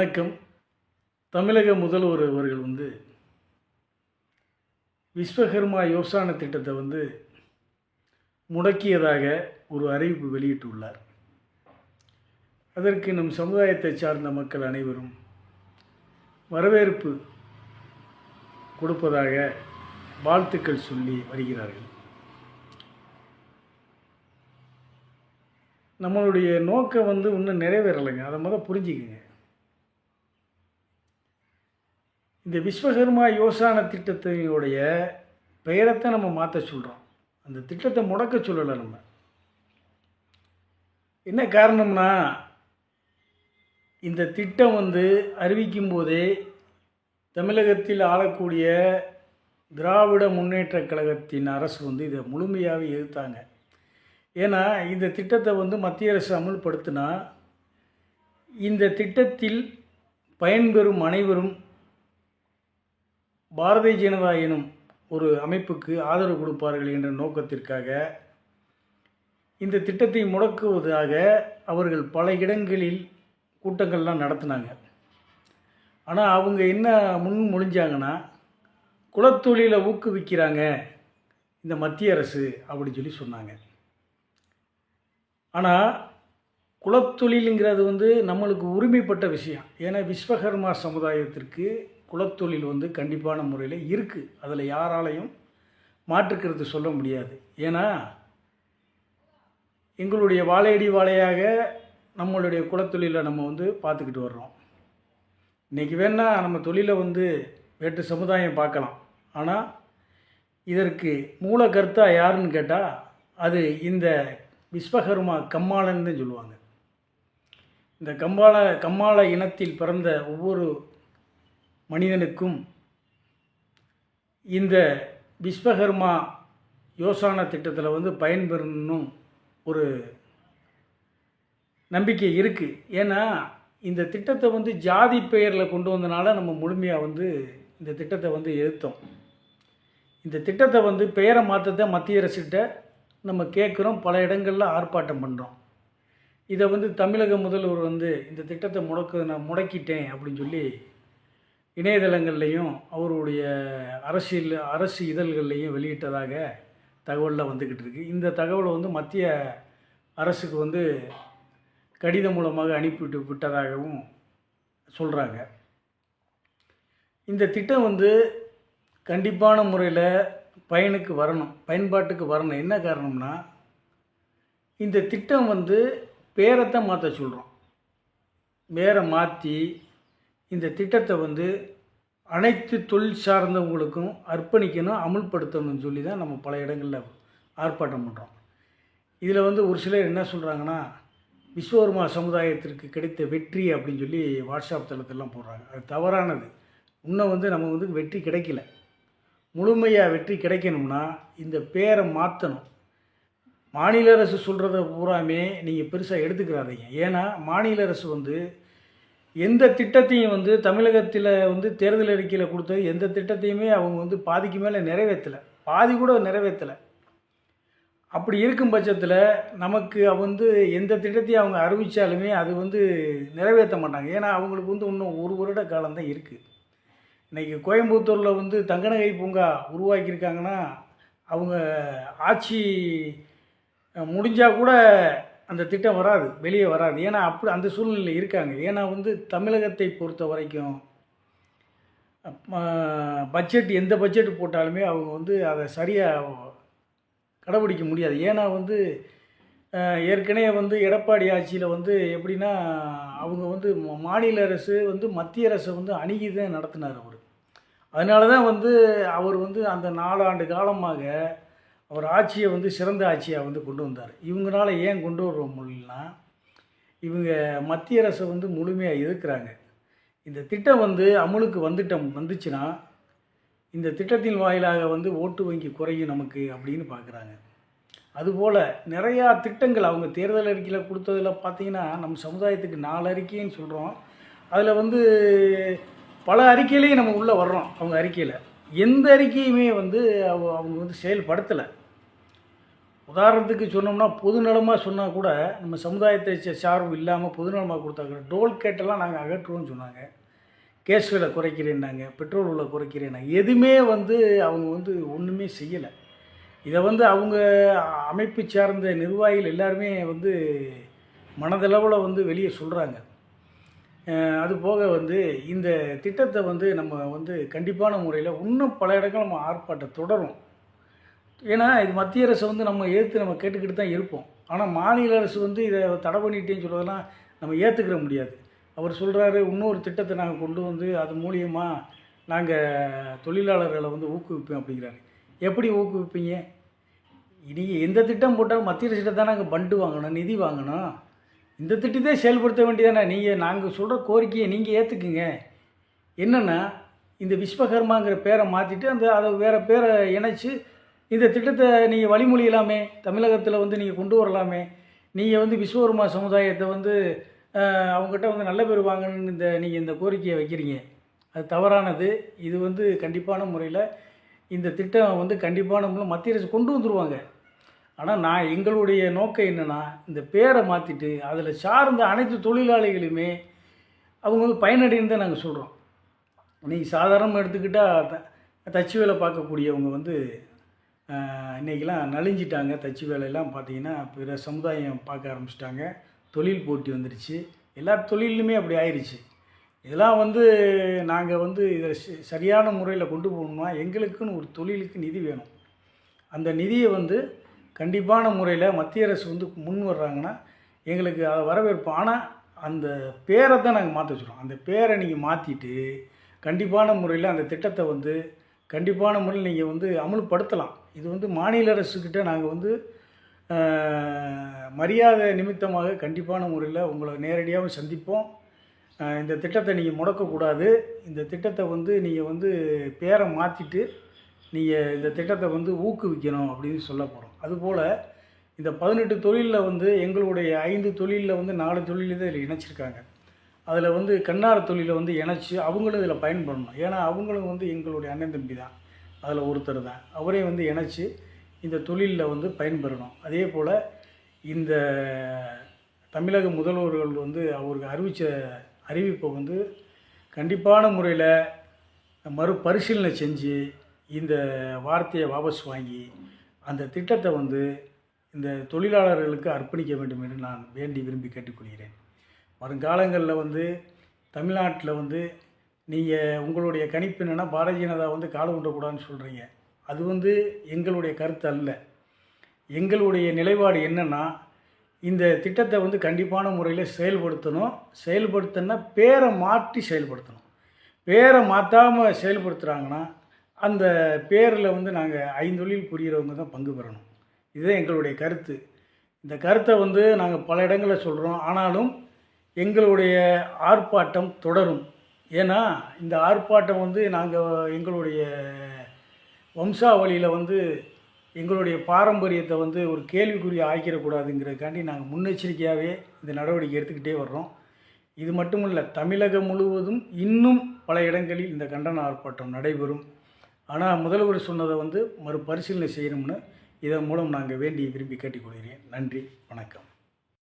வணக்கம். தமிழக முதல்வர் அவர்கள் வந்து விஸ்வகர்மா யோசான திட்டத்தை வந்து முடக்கியதாக ஒரு அறிவிப்பு வெளியிட்டுள்ளார். அதற்கு நம் சமுதாயத்தை சார்ந்த மக்கள் அனைவரும் வரவேற்பு கொடுப்பதாக வாழ்த்துக்கள் சொல்லி வருகிறார்கள். நம்மளுடைய நோக்கம் வந்து இன்னும் நிறைவேறலைங்க. அதை முதல் புரிஞ்சுக்கங்க. இந்த விஸ்வகர்மா யோசான திட்டத்தினுடைய பெயரைத்தான் நம்ம மாற்ற சொல்கிறோம் அந்த திட்டத்தை முடக்க சொல்லலை நம்ம. என்ன காரணம்னா இந்த திட்டம் வந்து அறிவிக்கும் போதே தமிழகத்தில் ஆளக்கூடிய திராவிட முன்னேற்றக் கழகத்தின் அரசு வந்து இதை முழுமையாகவே எதிர்த்தாங்க. ஏன்னா இந்த திட்டத்தை வந்து மத்திய அரசு அமுல்படுத்தினா இந்த திட்டத்தில் பயன்பெறும் அனைவரும் பாரதிய ஜனதா எனும் ஒரு அமைப்புக்கு ஆதரவு கொடுப்பார்கள் என்ற நோக்கத்திற்காக இந்த திட்டத்தை முடக்குவதாக அவர்கள் பல இடங்களில் கூட்டங்கள்லாம் நடத்தினாங்க. ஆனால் அவங்க என்ன முன் முடிஞ்சாங்கன்னா குலத்தொழிலை ஊக்குவிக்கிறாங்க இந்த மத்திய அரசு அப்படின்னு சொல்லி சொன்னாங்க. ஆனால் குலத்தொழிலுங்கிறது வந்து நம்மளுக்கு உரிமைப்பட்ட விஷயம். ஏன்னா விஸ்வகர்மா சமுதாயத்திற்கு குலத்தொழில் வந்து கண்டிப்பான முறையில் இருக்குது அதில் யாராலையும் மாற்றுக்கிறது சொல்ல முடியாது. ஏன்னா எங்களுடைய வாழையடி வாழையாக நம்மளுடைய குலத்தொழிலை நம்ம வந்து பார்த்துக்கிட்டு வர்றோம். இன்றைக்கி வேணால் நம்ம தொழிலை வந்து வேற்று சமுதாயம் பார்க்கலாம். ஆனால் இதற்கு மூல கர்த்தா யாருன்னு கேட்டால் அது இந்த விஸ்வகர்மா கம்மாளன்னு தான் சொல்லுவாங்க. இந்த கம்பால கம்மாள இனத்தில் பிறந்த ஒவ்வொரு மனிதனுக்கும் இந்த விஸ்வகர்மா யோசான திட்டத்தில் வந்து பயன்பெறணும் ஒரு நம்பிக்கை இருக்குது ஏன்னா இந்த திட்டத்தை வந்து ஜாதி பெயரில் கொண்டு வந்தனால நம்ம முழுமையாக வந்து இந்த திட்டத்தை வந்து எதிர்த்தோம் இந்த திட்டத்தை வந்து பெயரை மாற்றத்தை மத்திய அரசுகிட்ட நம்ம கேட்குறோம் பல இடங்களில் ஆர்ப்பாட்டம் பண்ணுறோம் இதை வந்து தமிழக முதல்வர் வந்து இந்த திட்டத்தை முடக்க நான் முடக்கிட்டேன் அப்படின்னு சொல்லி இணையதளங்கள்லையும் அவருடைய அரசியல் அரசு இதழ்கள்லையும் வெளியிட்டதாக தகவலில் வந்துக்கிட்டு இருக்குது இந்த தகவலை வந்து மத்திய அரசுக்கு வந்து கடிதம் மூலமாக அனுப்பிவிட்டு விட்டதாகவும் சொல்கிறாங்க இந்த திட்டம் வந்து கண்டிப்பான முறையில் பயனுக்கு வரணும் பயன்பாட்டுக்கு வரணும். என்ன காரணம்னா இந்த திட்டம் வந்து பேரத்தை மாற்ற சொல்கிறோம் பேரை மாற்றி இந்த திட்டத்தை வந்து அனைத்து தொழில் சார்ந்தவங்களுக்கும் அர்ப்பணிக்கணும் அமுல்படுத்தணும்னு சொல்லி தான் நம்ம பல இடங்களில் ஆர்ப்பாட்டம் பண்ணுறோம் இதில் வந்து ஒரு சிலர் என்ன சொல்கிறாங்கன்னா விஸ்வகர்மா சமுதாயத்திற்கு கிடைத்த வெற்றி அப்படின்னு சொல்லி வாட்ஸ்அப் தளத்திலாம் போடுறாங்க. அது தவறானது. இன்னும் வந்து நம்ம வந்து வெற்றி கிடைக்கல. முழுமையாக வெற்றி கிடைக்கணும்னா இந்த பேரை மாற்றணும் மாநில அரசு சொல்கிறத பூராமே நீங்கள் பெருசாக எடுத்துக்கிறாதீங்க. ஏன்னா மாநில அரசு வந்து எந்த திட்டத்தையும் வந்து தமிழகத்தில் வந்து தேர்தல் அறிக்கையில் கொடுத்தது எந்த திட்டத்தையுமே அவங்க வந்து பாதிக்கு மேலே நிறைவேற்றலை. பாதி கூட நிறைவேற்றலை. அப்படி இருக்கும் பட்சத்தில் நமக்கு வந்து எந்த திட்டத்தையும் அவங்க அறிவித்தாலுமே அது வந்து நிறைவேற்ற மாட்டாங்க. ஏன்னா அவங்களுக்கு வந்து இன்னும் ஒரு வருட காலம்தான் இருக்குது இன்றைக்கி கோயம்புத்தூரில் வந்து தங்கநகை பூங்கா உருவாக்கியிருக்காங்கன்னா அவங்க ஆட்சி முடிஞ்சால் கூட அந்த திட்டம் வராது வெளியே வராது. ஏன்னா அப்படி அந்த சூழ்நிலையில் இருக்காங்க. ஏன்னா வந்து தமிழகத்தை பொறுத்த வரைக்கும் பட்ஜெட் எந்த பட்ஜெட் போட்டாலுமே அவங்க வந்து அதை சரியாக கடைபிடிக்க முடியாது. ஏன்னா வந்து ஏற்கனவே வந்து எடப்பாடி ஆட்சியில் வந்து எப்படின்னா அவங்க வந்து மாநில அரசு வந்து மத்திய அரசை வந்து அணுகி தான் நடத்தினார் அவர். அதனால தான் வந்து அவர் வந்து அந்த நாலாண்டு காலமாக அவர் ஆட்சியை வந்து சிறந்த ஆட்சியாக வந்து கொண்டு வந்தார். இவங்களால ஏன் கொண்டு வர முடியலனா இவங்க மத்திய அரசை வந்து முழுமையாக எதிர்க்கிறாங்க. இந்த திட்டம் வந்து அமலுக்கு வந்துட்டம் வந்துச்சுன்னா இந்த திட்டத்தின் வாயிலாக வந்து ஓட்டு வங்கி குறையும் நமக்கு அப்படின்னு பார்க்குறாங்க. அதுபோல் நிறையா திட்டங்கள் அவங்க தேர்தல் அறிக்கையில் கொடுத்ததில் பார்த்தீங்கன்னா நம்ம சமுதாயத்துக்கு நாலு அறிக்கைன்னு சொல்கிறோம் அதில் வந்து பல அறிக்கையிலையும் நம்ம உள்ளே வர்றோம் அவங்க அறிக்கையில். எந்த அறிக்கையுமே வந்து அவங்க வந்து செயல்படுத்தலை. உதாரணத்துக்கு சொன்னோம்னா பொதுநலமாக சொன்னால் கூட நம்ம சமுதாயத்தை சார்பு இல்லாமல் பொதுநலமாக கொடுத்தாங்க டோல் கேட்டெல்லாம் நாங்கள் அகற்றுவோம்னு சொன்னாங்க. கேஸ் விலை குறைக்கிறேன்னாங்க பெட்ரோல் விலை குறைக்கிறேன்னாங்க. எதுவுமே வந்து அவங்க வந்து ஒன்றுமே செய்யலை. இதை வந்து அவங்க அமைப்பு சார்ந்த நிர்வாகிகள் எல்லாருமே வந்து மனதளவில் வந்து வெளியே சொல்கிறாங்க அது போக வந்து இந்த திட்டத்தை வந்து நம்ம வந்து கண்டிப்பான முறையில் இன்னும் பல இடங்கள் நம்ம ஆர்ப்பாட்டம் தொடரும். ஏன்னா இது மத்திய அரசு வந்து நம்ம ஏற்று நம்ம கேட்டுக்கிட்டு தான் இருப்போம். ஆனால் மாநில அரசு வந்து இதை தடை பண்ணிட்டேன்னு சொல்கிறதெல்லாம் நம்ம ஏற்றுக்கிற முடியாது. அவர் சொல்கிறாரு இன்னொரு திட்டத்தை நாங்கள் கொண்டு வந்து அது மூலியமாக நாங்கள் தொழிலாளர்களை வந்து ஊக்குவிப்போம் அப்படிங்கிறாரு. எப்படி ஊக்குவிப்பீங்க? நீங்கள் எந்த திட்டம் போட்டாலும் மத்திய அரசிட்ட தான் நாங்கள் பண்டு வாங்கணும் நிதி வாங்கணும். இந்த திட்டத்தை செயல்படுத்த வேண்டியதானே? நீங்கள் நாங்கள் சொல்கிற கோரிக்கையை நீங்கள் ஏற்றுக்குங்க என்னென்னா இந்த விஸ்வகர்மாங்கிற பேரை மாற்றிட்டு அந்த அதை வேறு பேரை இணைச்சி இந்த திட்டத்தை நீங்கள் வழிமொழியலாமே தமிழகத்தில் வந்து நீங்கள் கொண்டு வரலாமே நீங்கள் வந்து விஸ்வகர்மா சமுதாயத்தை வந்து அவங்ககிட்ட வந்து நல்ல பேர் வாங்கணும்னு இந்த நீங்கள் இந்த கோரிக்கையை வைக்கிறீங்க. அது தவறானது. இது வந்து கண்டிப்பான முறையில் இந்த திட்டம் வந்து கண்டிப்பான முறையில் மத்திய அரசு கொண்டு வந்துருவாங்க. ஆனால் நான் எங்களுடைய நோக்கம் என்னென்னா இந்த பேரை மாற்றிட்டு அதில் சார்ந்த அனைத்து தொழிலாளிகளுமே அவங்க வந்து பயனடைன்னு தான் நாங்கள் சொல்கிறோம் நீங்கள் சாதாரணமாக எடுத்துக்கிட்டால் த தச்சு வேலை பார்க்கக்கூடியவங்க வந்து இன்றைக்கெல்லாம் நலிஞ்சிட்டாங்க. தச்சு வேலையெல்லாம் பார்த்தீங்கன்னா பிற சமுதாயம் பார்க்க ஆரம்பிச்சிட்டாங்க. தொழில் போட்டி வந்துடுச்சு எல்லா தொழிலுமே அப்படி ஆயிடுச்சு இதெல்லாம் வந்து நாங்கள் வந்து இதை சரியான முறையில் கொண்டு போகணும்னா எங்களுக்குன்னு ஒரு தொழிலுக்கு நிதி வேணும். அந்த நிதியை வந்து கண்டிப்பான முறையில் மத்திய அரசு வந்து முன் வர்றாங்கன்னா எங்களுக்கு அதை வரவேற்போம். ஆனால் அந்த பேரை தான் நாங்கள் மாற்ற வச்சுருவோம் அந்த பேரை நீங்கள் மாற்றிட்டு கண்டிப்பான முறையில் அந்த திட்டத்தை வந்து கண்டிப்பான முறையில் நீங்கள் வந்து அமுல்படுத்தலாம். இது வந்து மாநில அரசுக்கிட்ட நாங்கள் வந்து மரியாதை நிமித்தமாக கண்டிப்பான முறையில் உங்களை நேரடியாகவும் சந்திப்போம். இந்த திட்டத்தை நீங்கள் முடக்கக்கூடாது. இந்த திட்டத்தை வந்து நீங்கள் வந்து பேரை மாற்றிட்டு நீங்கள் இந்த திட்டத்தை வந்து ஊக்குவிக்கணும் அப்படின்னு சொல்ல போகிறோம் அதுபோல் இந்த பதினெட்டு தொழிலில் வந்து எங்களுடைய ஐந்து தொழிலில் வந்து நாலு தொழில் தான் இதில் இணைச்சிருக்காங்க. அதில் வந்து கண்ணார தொழிலை வந்து இணைச்சி அவங்களும் இதில் பயன்படணும். ஏன்னா அவங்களும் வந்து எங்களுடைய அண்ணன் தம்பி தான். அதில் ஒருத்தர் தான். அவரையும் வந்து இணைச்சி இந்த தொழிலில் வந்து பயன்பெறணும். அதே போல் இந்த தமிழக முதல்வர்கள் வந்து அவருக்கு அறிவித்த அறிவிப்பை வந்து கண்டிப்பான முறையில் மறுபரிசீலனை செஞ்சு இந்த வார்த்தையை வாபஸ் வாங்கி அந்த திட்டத்தை வந்து இந்த தொழிலாளர்களுக்கு அர்ப்பணிக்க வேண்டும் என்று நான் வேண்டி விரும்பி கேட்டுக்கொள்கிறேன். வருங்காலங்களில் வந்து தமிழ்நாட்டில் வந்து நீங்கள் உங்களுடைய கணிப்பு என்னென்னா பாரதிய ஜனதா வந்து காலம் ஊன்றக்கூடாதுன்னு சொல்கிறீங்க அது வந்து எங்களுடைய கருத்து அல்ல. எங்களுடைய நிலைப்பாடு என்னென்னா இந்த திட்டத்தை வந்து கண்டிப்பான முறையில் செயல்படுத்தணும். செயல்படுத்தினா பேரை மாற்றி செயல்படுத்தணும். பேரை மாற்றாமல் செயல்படுத்துகிறாங்கன்னா அந்த பேரில் வந்து நாங்கள் ஐந்தொழில் புரிகிறவங்க தான் பங்கு பெறணும். இதுதான் எங்களுடைய கருத்து. இந்த கருத்தை வந்து நாங்கள் பல இடங்களில் சொல்கிறோம் ஆனாலும் எங்களுடைய ஆர்ப்பாட்டம் தொடரும். ஏன்னா இந்த ஆர்ப்பாட்டம் வந்து நாங்கள் எங்களுடைய வம்சாவளியில் வந்து எங்களுடைய பாரம்பரியத்தை வந்து ஒரு கேள்விக்குறி ஆக்கிடக்கூடாதுங்கிறதுக்காண்டி நாங்கள் முன்னெச்சரிக்கையாகவே இந்த நடவடிக்கை எடுத்துக்கிட்டே வர்றோம். இது மட்டும் இல்லை தமிழகம் முழுவதும் இன்னும் பல இடங்களில் இந்த கண்டன ஆர்ப்பாட்டம் நடைபெறும். ஆனால் முதல்வர் சொன்னதை வந்து மறுபரிசீலனை செய்யணும்னு இதன் மூலம் நாங்கள் வேண்டி விரும்பி கேட்டுக்கொள்கிறேன். நன்றி வணக்கம்.